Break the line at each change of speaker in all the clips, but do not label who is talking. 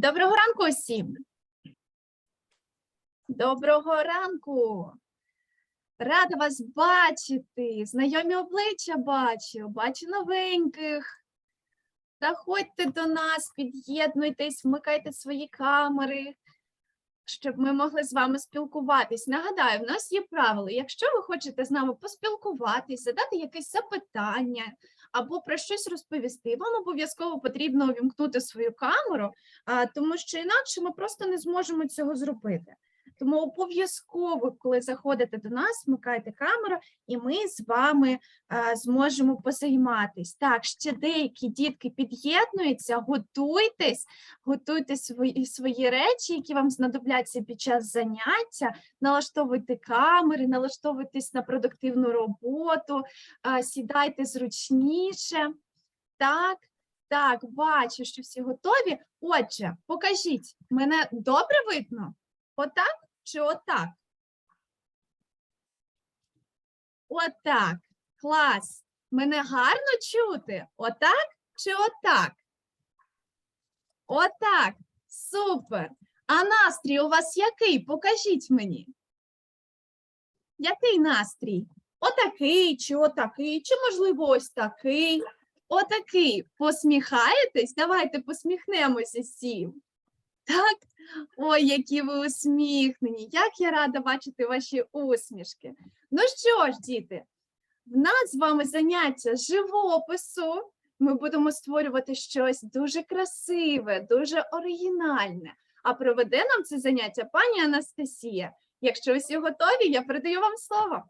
Доброго ранку усім. Доброго ранку. Рада вас бачити. Знайомі обличчя бачу, бачу новеньких. Заходьте до нас, під'єднуйтесь, вмикайте свої камери, щоб ми могли з вами спілкуватись. Нагадаю, в нас є правило. Якщо ви хочете з нами поспілкуватись, задати якесь запитання або про щось розповісти, вам обов'язково потрібно увімкнути свою камеру, тому що інакше ми просто не зможемо цього зробити. Тому обов'язково, коли заходите до нас, вмикайте камеру, і ми з вами а, зможемо позайматись. Так, ще деякі дітки під'єднуються, готуйтесь, готуйте свої, свої речі, які вам знадобляться під час заняття, налаштовуйте камери, налаштовуйтесь на продуктивну роботу, а, сідайте зручніше. Так, так, бачу, що всі готові. Отже, покажіть, мене добре видно? Отак чи отак? Отак. Клас. Мене гарно чути? Отак чи отак? Отак. Супер. А настрій у вас який? Покажіть мені. Який настрій? Отакий, чи отакий, чи, можливо, ось такий. Отакий. Посміхаєтесь? Давайте посміхнемося всім. Так? Ой, які ви усміхнені. Як я рада бачити ваші усмішки. Ну що ж, діти, в нас з вами заняття живопису. Ми будемо створювати щось дуже красиве, дуже оригінальне. А проведе нам це заняття пані Анастасія. Якщо всі готові, я передаю вам слово.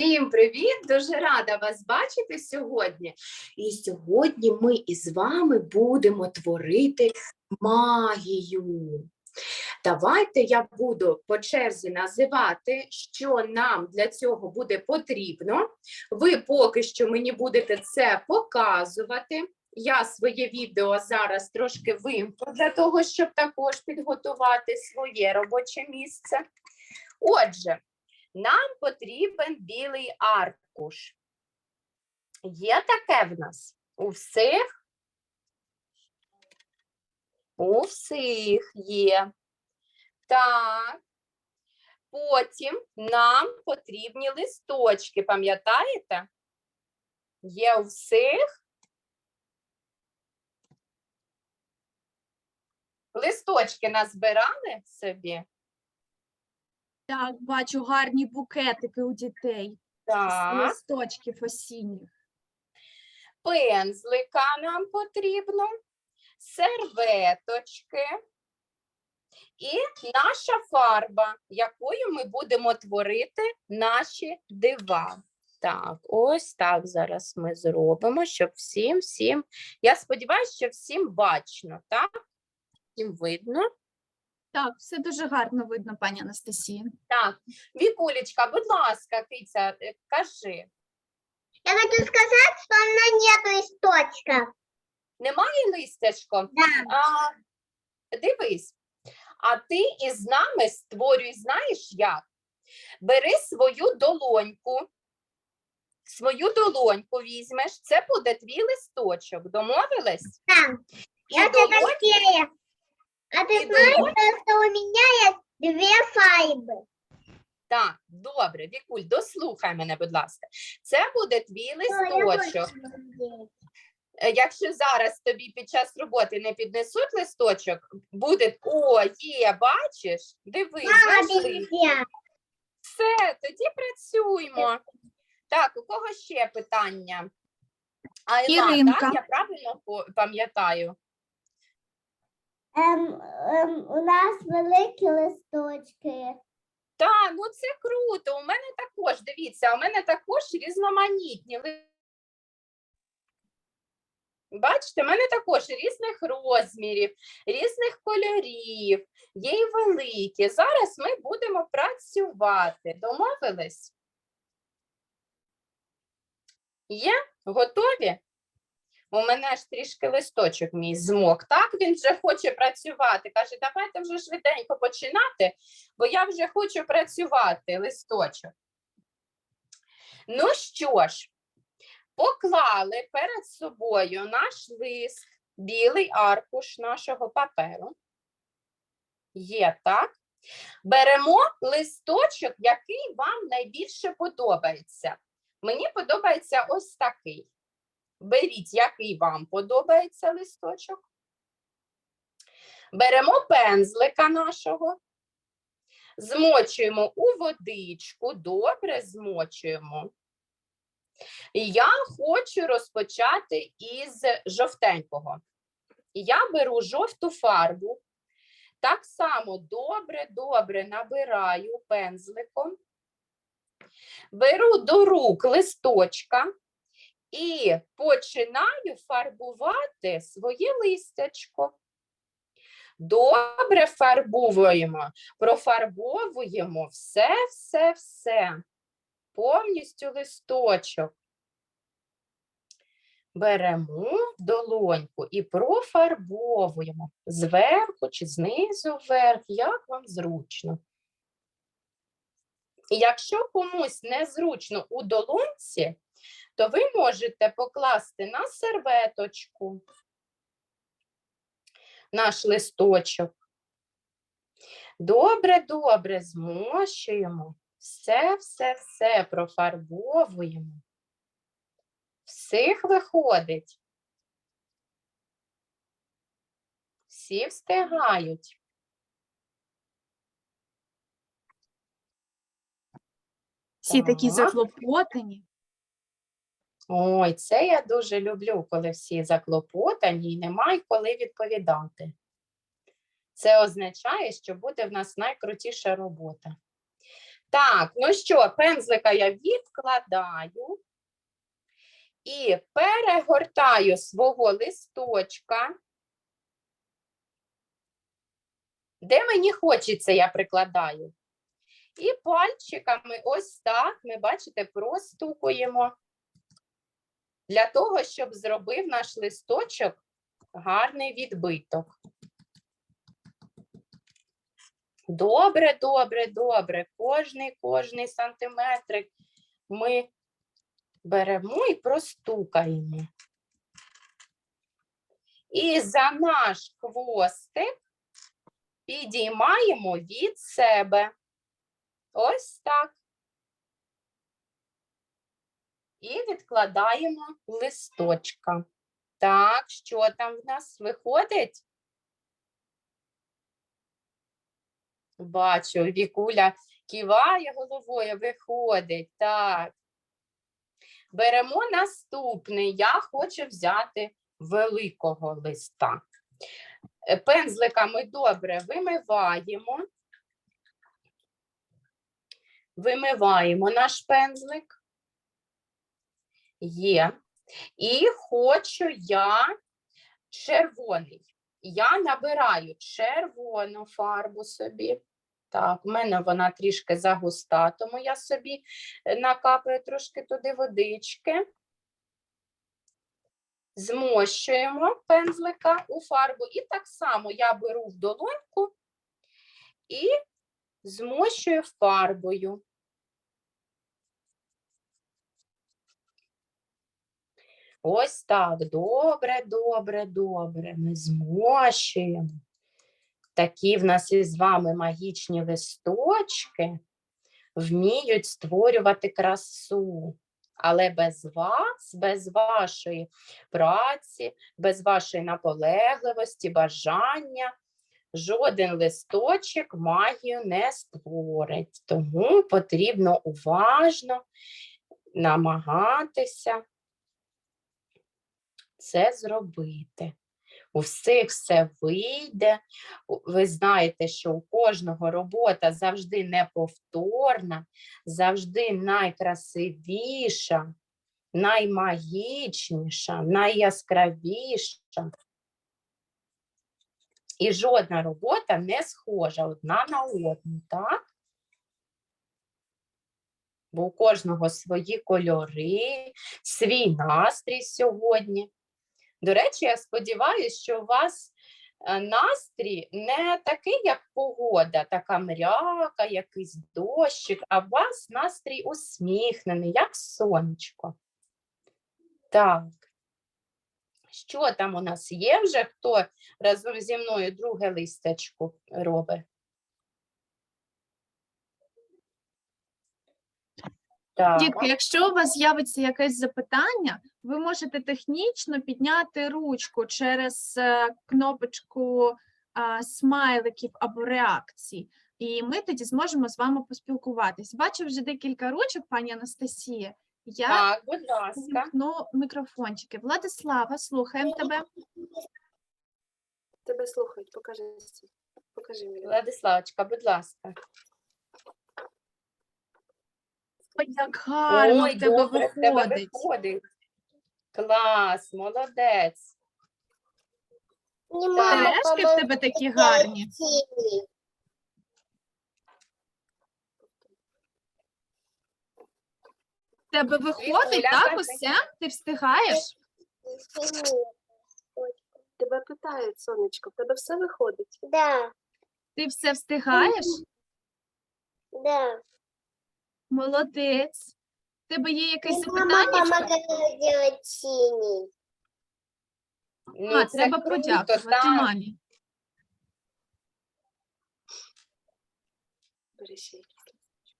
Всім привіт! Дуже рада вас бачити сьогодні. І сьогодні ми із вами будемо творити магію. Давайте я буду по черзі називати, що нам для цього буде потрібно. Ви поки що мені будете це показувати. Я своє відео зараз трошки вимкну для того, щоб також підготувати своє робоче місце. Отже, нам потрібен білий аркуш. Є таке в нас у всіх? У всіх є. Так. Потім нам потрібні листочки, пам'ятаєте? Є у всіх. Листочки назбирали собі?
Так, бачу гарні букетики у дітей, з
Так.
листочків осінніх.
пензлика нам потрібно, серветочки і наша фарба, якою ми будемо творити наші дива. Так, ось так зараз ми зробимо, щоб всім, всім. Я сподіваюся, що всім бачно, так? Всім видно.
Так, все дуже гарно видно, пані Анастасія.
Так, Вікулечка, будь ласка, киця, е, кажи,
Я хочу сказать, что у меня нету листочка.
немає листячко?
Да.
А, дивись, а ти із нами створюй, знаєш як? Бери свою долоньку, свою долоньку візьмеш, це буде твій листочок. Домовились?
Да. Я
І
тебя
долонь-.
А ты знаешь, что у меня есть две файбы?
Так, добре, Вікуль, дослухай мене, будь ласка. Це буде твій листочок. Е, Якщо зараз тобі під час роботи не піднесуть листочок, буде о, є, бачиш? Дивись, знайшли. Все, тоді працюємо. Так, у кого ще питання? Айла,
Іринка.
так, я правильно пам'ятаю.
Ем, ем, у нас великі листочки.
Так, ну це круто. У мене також, дивіться, у мене також різноманітні. Бачите, у мене також різних розмірів, різних кольорів, є і великі. Зараз ми будемо працювати. Домовились? Є? Готові? У мене ж трішки листочок мій змок. Так, він вже хоче працювати. Каже, давайте вже швиденько починати, бо я вже хочу працювати, листочок. Ну що ж, поклали перед собою наш лист білий аркуш нашого паперу. Є, так? Беремо листочок, який вам найбільше подобається. Мені подобається ось такий. Беріть, який вам подобається листочок. Беремо пензлика нашого, змочуємо у водичку, добре змочуємо. Я хочу розпочати із жовтенького. Я беру жовту фарбу, так само добре-добре набираю пензликом, беру до рук листочка і починаю фарбувати своє листячко. Добре фарбуємо, профарбовуємо все, все, все, повністю листочок. Беремо долоньку і профарбовуємо зверху чи знизу вверх, як вам зручно. Якщо комусь незручно у долонці, то ви можете покласти на серветочку наш листочок. Добре, добре змощуємо, все, все, все профарбовуємо. Всіх виходить. Всі встигають.
Всі такі заклопотані.
Ой, це я дуже люблю, коли всі заклопотані і немає коли відповідати. Це означає, що буде в нас найкрутіша робота. Так, ну що, пензлика я відкладаю і перегортаю свого листочка. Де мені хочеться, я прикладаю. І пальчиками ось так, ми, бачите, простукуємо для того, щоб зробив наш листочок гарний відбиток. Добре, добре, добре. Кожний, кожний сантиметрик ми беремо і простукаємо. І за наш хвостик підіймаємо від себе. Ось так. І відкладаємо листочка. Так, що там в нас виходить? Бачу, Вікуля киває головою, виходить. Так. Беремо наступний. Я хочу взяти великого листа. Е, Пензлика ми добре вимиваємо. Вимиваємо наш пензлик. Є. І хочу я червоний. Я набираю червону фарбу собі. Так, в мене вона трішки загуста, тому я собі е, накапаю трошки туди водички. Змощуємо пензлика у фарбу. І так само я беру в долоньку і змощую фарбою. Ось так. Добре, добре, добре. Ми змощуємо. Такі в нас із вами магічні листочки вміють створювати красу. Але без вас, без вашої праці, без вашої наполегливості, бажання, жоден листочок магію не створить. Тому потрібно уважно намагатися це зробити. У всіх все вийде. Ви знаєте, що у кожного робота завжди неповторна, завжди найкрасивіша, наймагічніша, найяскравіша. І жодна робота не схожа одна на одну, так? Бо у кожного свої кольори, свій настрій сьогодні. До речі, я сподіваюся, що у вас е, настрій не такий, як погода, така мряка, якийсь дощик, а у вас настрій усміхнений, як сонечко. Так. Що там у нас є вже? Хто разом зі мною друге листочку робить? Так.
Дітки, якщо у вас з'явиться якесь запитання, ви можете технічно підняти ручку через е, кнопочку а, смайликів або реакцій, і ми тоді зможемо з вами поспілкуватись. Бачу вже декілька ручок, пані Анастасія. Я
Так, будь ласка.
вімкну мікрофончики. Владислава, слухаємо тебе.
Тебе слухають, покажи. Покажи мені.
Владиславочка, будь ласка.
Ой, як гарно
Ой,
в тебе
добре, в тебе
виходить.
виходить. Клас, молодець.
Сережки в тебе такі гарні. В тебе виходить, так, усе? Ти встигаєш?
Тебе питають, сонечко, в тебе все виходить.
Да,
Ти все встигаєш?
да.
Молодець. В тебе є якесь
мама
запитання?
помогала.
Ну,
А,
це
треба
круто,
подякувати
так.
мамі.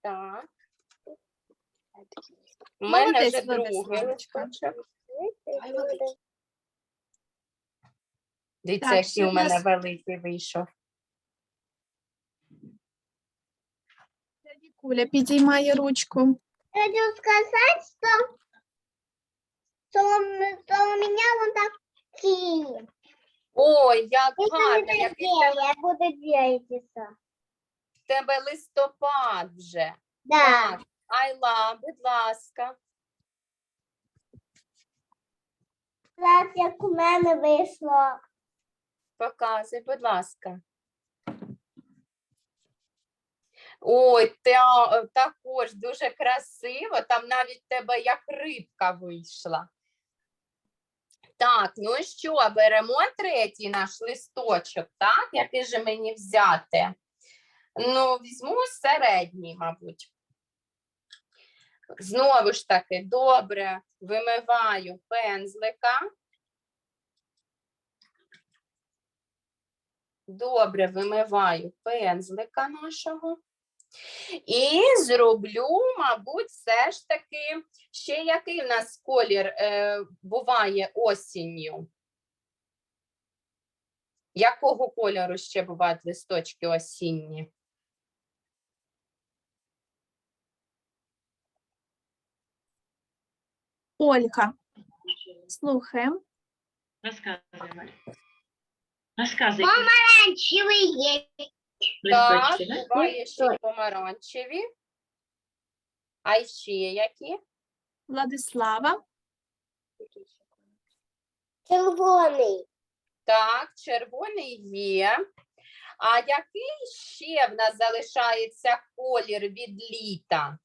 Так. У мене
Молодець,
вже листочок. Дивіться,
Так,
який у
в
мене
нас-
великий вийшов.
Вікуля підіймає ручку.
Хочу сказать, что, что, он- что у меня вон такие.
Ой, як
Это
гарно, який тебе-
я буду делать
в тебе листопад вже.
Да.
Так, Айла, будь ласка.
Зараз як у мене вийшло.
Показуй, будь ласка. Ой, та, також дуже красиво. Там навіть тебе як рибка вийшла. Так, ну і що, беремо третій наш листочок, так? Який же мені взяти? Ну, візьму середній, мабуть. Знову ж таки, добре вимиваю пензлика. Добре вимиваю пензлика нашого. І зроблю, мабуть, все ж таки, ще який в нас колір е, буває осінню. Якого кольору ще бувають листочки осінні?
Ольга. Слухаємо.
Рассказывай, Варя. Рассказывай.
Помаранчевые.
Так,
листочки, да?
буває ще помаранчеві. А ще які?
Владислава.
Червоний.
Так, червоний є. А який ще в нас залишається колір від літа?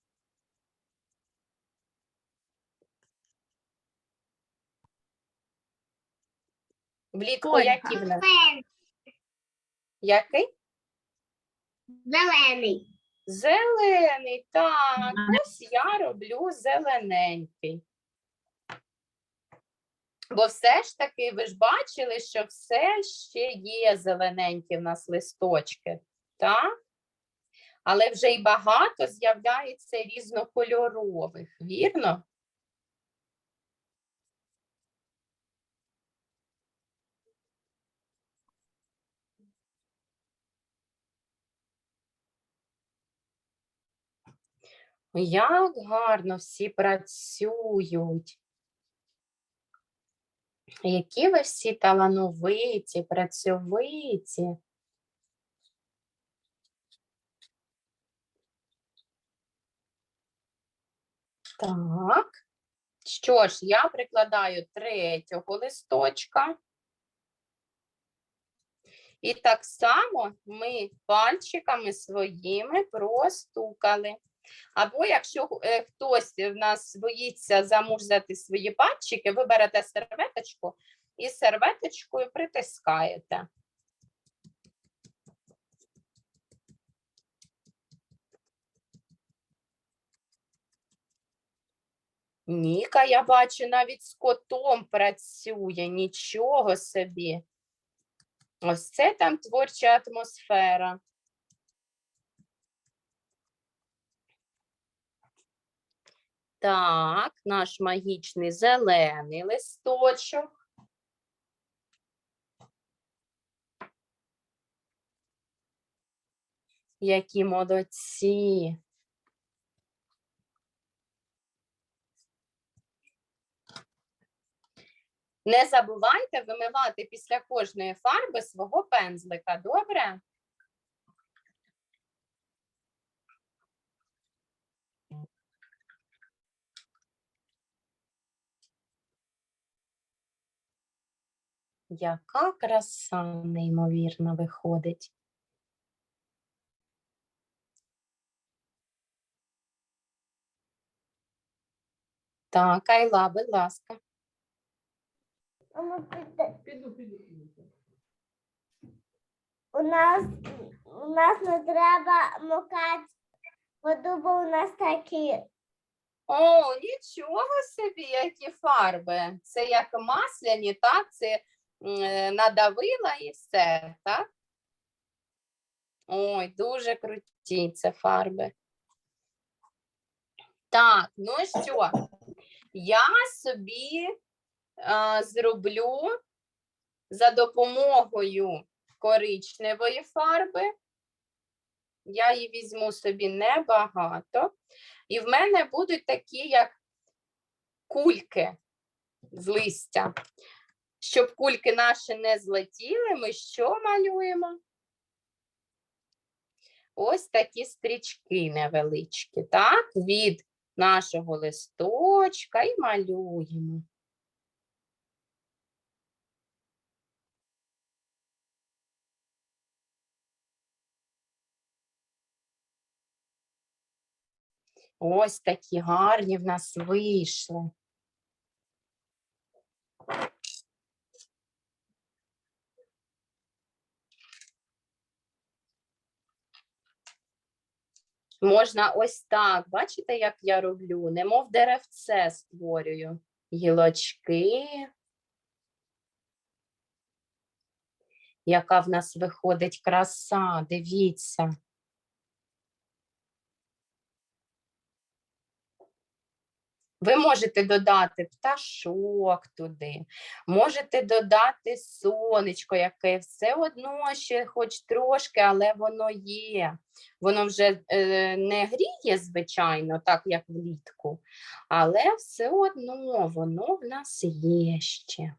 Влітку
Ольга.
які в нас? Який?
Зелений.
Зелений, так. Ось я роблю зелененький. Бо все ж таки, ви ж бачили, що все ще є зелененькі в нас листочки, так? Але вже й багато з'являється різнокольорових, вірно? Як гарно всі працюють. Які ви всі талановиті, працьовиті. Так. Що ж, я прикладаю третього листочка. І так само ми пальчиками своїми простукали. Або якщо е, хтось в нас боїться замурзати свої пальчики, ви берете серветочку і серветочкою притискаєте. Ніка, я бачу, навіть з котом працює, нічого собі. Ось це там творча атмосфера. Так, наш магічний зелений листочок. Які молодці. Не забувайте вимивати після кожної фарби свого пензлика, добре? Яка краса неймовірна виходить. Так, Айла, будь ласка.
Мамо, піде- У нас, у нас не треба мокати воду, бо у нас такі.
О, нічого собі, які фарби. Це як масляні, так? Це надавила і все, так? Ой, дуже круті це фарби. Так, ну що, я собі а, зроблю за допомогою коричневої фарби. Я її візьму собі небагато. І в мене будуть такі, як кульки з листя. Щоб кульки наші не злетіли, ми що малюємо? Ось такі стрічки невеличкі, так? Від нашого листочка і малюємо. Ось такі гарні в нас вийшли. Можна ось так, бачите, як я роблю, немов деревце створюю. Гілочки. Яка в нас виходить краса, дивіться. Ви можете додати пташок туди, можете додати сонечко, яке все одно ще хоч трошки, але воно є. Воно вже е, не гріє, звичайно, так як влітку, але все одно воно в нас є ще.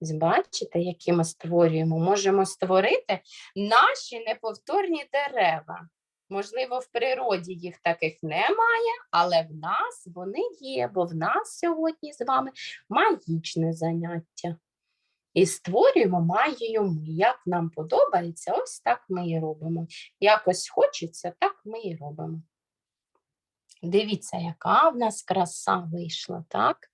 Бачите, які ми створюємо? Можемо створити наші неповторні дерева. Можливо, в природі їх таких немає, але в нас вони є, бо в нас сьогодні з вами магічне заняття. І створюємо магію ми. Як нам подобається, ось так ми і робимо. Якось хочеться, так ми і робимо. Дивіться, яка в нас краса вийшла, так?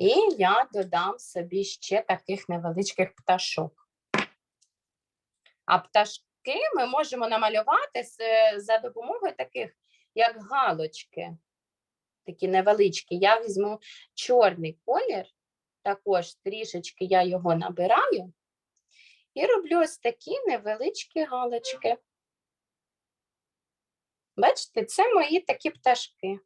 І я додам собі ще таких невеличких пташок. А пташки ми можемо намалювати за допомогою таких, як галочки, такі невеличкі. Я візьму чорний колір, також трішечки я його набираю і роблю ось такі невеличкі галочки. Бачите, це мої такі пташки.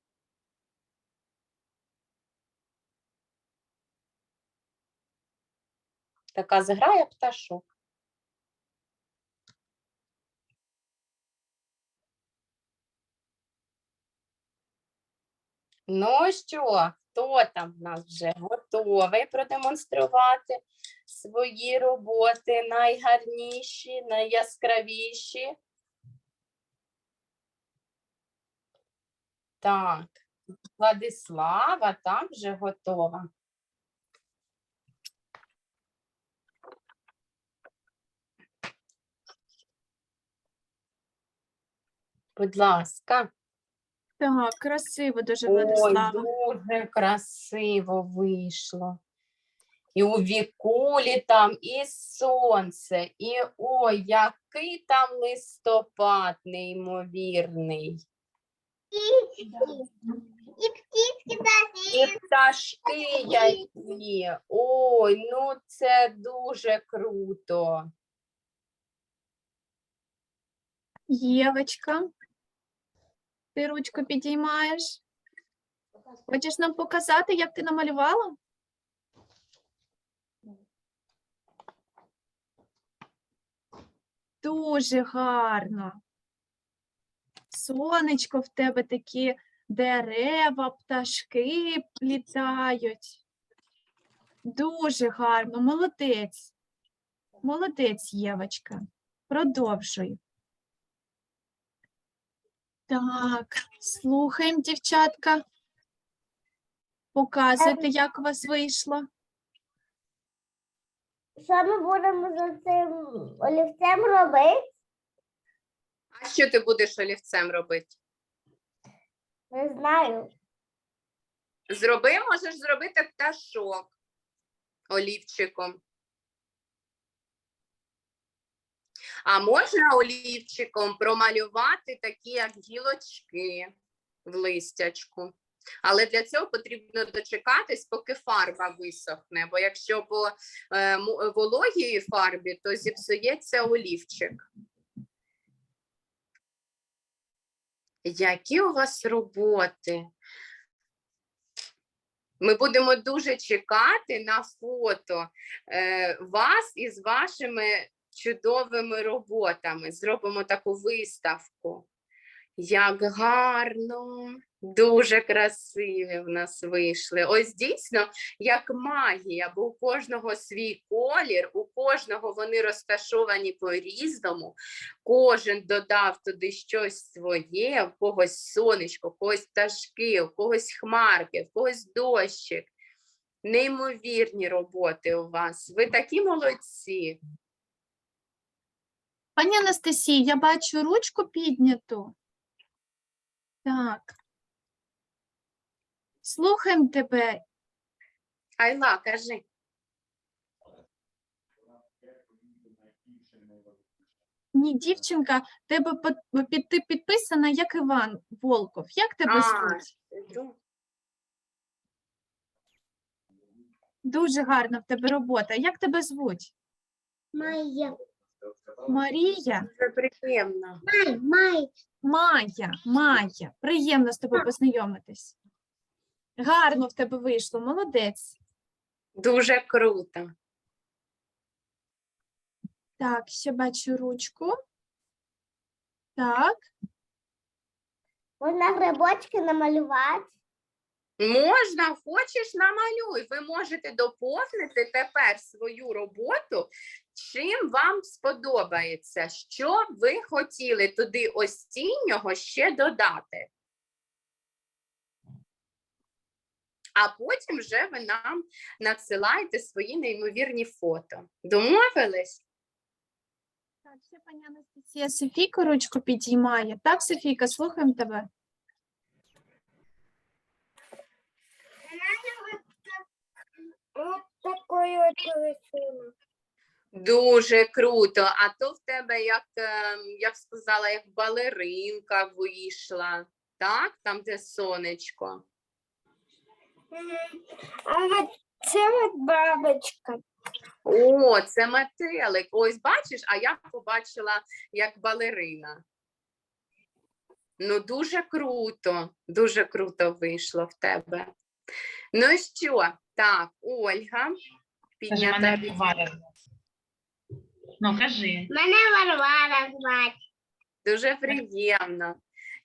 Така зграя пташок. Ну що, хто там в нас вже готовий продемонструвати свої роботи найгарніші, найяскравіші? Так, Владислава так вже готова. Будь ласка.
Так, красиво дуже,
Ой, дуже красиво вийшло. І у вікулі там, і сонце, і ой, який там листопад неймовірний.
И птички даже.
І пташки які. Ой, ну це дуже круто.
Євочка, ти ручку підіймаєш. Хочеш нам показати, як ти намалювала? Дуже гарно. Сонечко в тебе такі дерева, пташки літають. Дуже гарно, молодець. Молодець, Євочка. Продовжуй. Так, слухаємо, дівчатка. Показуйте, як у вас вийшло.
Що ми будемо за цим олівцем робити?
А що ти будеш олівцем робити?
Не знаю.
Зроби, можеш зробити пташок олівчиком. А можна олівчиком промалювати такі, як гілочки в листячку. Але для цього потрібно дочекатись, поки фарба висохне, бо якщо по е, вологій фарбі, то зіпсується олівчик. Які у вас роботи? Ми будемо дуже чекати на фото е, вас із вашими чудовими роботами. Зробимо таку виставку. Як гарно, дуже красиві в нас вийшли. Ось дійсно, як магія, бо у кожного свій колір, у кожного вони розташовані по-різному. Кожен додав туди щось своє, в когось сонечко, в когось пташки, в когось хмарки, в когось дощик. Неймовірні роботи у вас. Ви такі молодці.
Пані Анастасія, я бачу ручку підняту. Так. Слухаємо тебе.
Айла, кажи.
Ні, дівчинка, тебе під- під- ти підписана як Іван Волков. Як тебе
А,
звуть? Дуже гарна в тебе робота. Як тебе звуть?
Майя.
Марія?
Це приємно.
Май, май.
Майя, Майя. Приємно з тобою познайомитись. Гарно в тебе вийшло, молодець.
Дуже круто.
Так, ще бачу ручку. Так,
Можна грибочки намалювати.
Можна, хочеш, намалюй. Ви можете доповнити тепер свою роботу, чим вам сподобається, що ви хотіли туди осіннього ще додати. А потім вже ви нам надсилаєте свої неймовірні фото. Домовились?
так, ще пані Анастасія Софійка ручку підіймає. Так, Софійка, слухаємо тебе.
Ось такою от рисунок.
Дуже круто. А то в тебе, як е, я б сказала, як балеринка вийшла, так? Там, де сонечко.
А от це от бабочка.
О, це метелик. Ось бачиш, а я побачила як балерина. Ну, дуже круто, дуже круто вийшло в тебе. Ну що? Так, Ольга.
Це
Піднята
мене
рука.
Варя звати. Ну, кажи.
Мене Варвара звати.
Дуже приємно.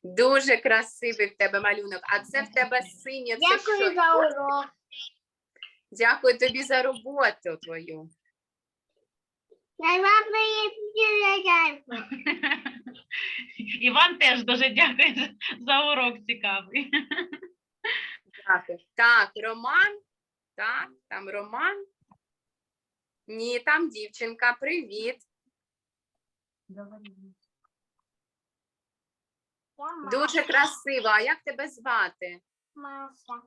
Дуже красивий в тебе малюнок. А це в тебе синє. Це
Дякую
що?
за урок.
Дякую тобі за роботу твою.
Я вам.
Іван теж дуже дякую за- за урок цікавий.
Дякую. Так, Роман. Так, там Роман. Ні, там дівчинка. Привіт. Дуже красиво. А як тебе звати?
Маша.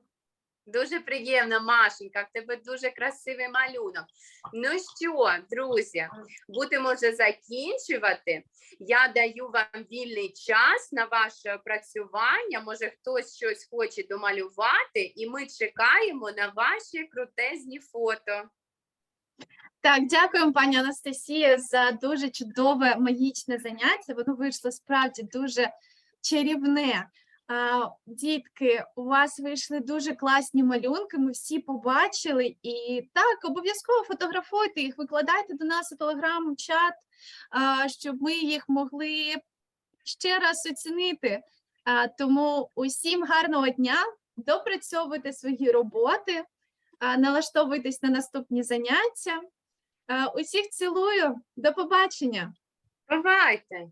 Дуже приємно, Машенька, в тебе дуже красивий малюнок. Ну що, друзі, будемо вже закінчувати. Я даю вам вільний час на ваше опрацювання. Може, хтось щось хоче домалювати, і ми чекаємо на ваші крутезні фото.
Так, дякуємо, пані Анастасія, за дуже чудове магічне заняття. Воно вийшло справді дуже чарівне. Дітки, у вас вийшли дуже класні малюнки. Ми всі побачили. І так, обов'язково фотографуйте їх, викладайте до нас у телеграм-чат, а, щоб ми їх могли ще раз оцінити. Тому усім гарного дня, допрацьовуйте свої роботи, налаштовуйтесь на наступні заняття. Е, Усіх цілую. До побачення.
Бувайте!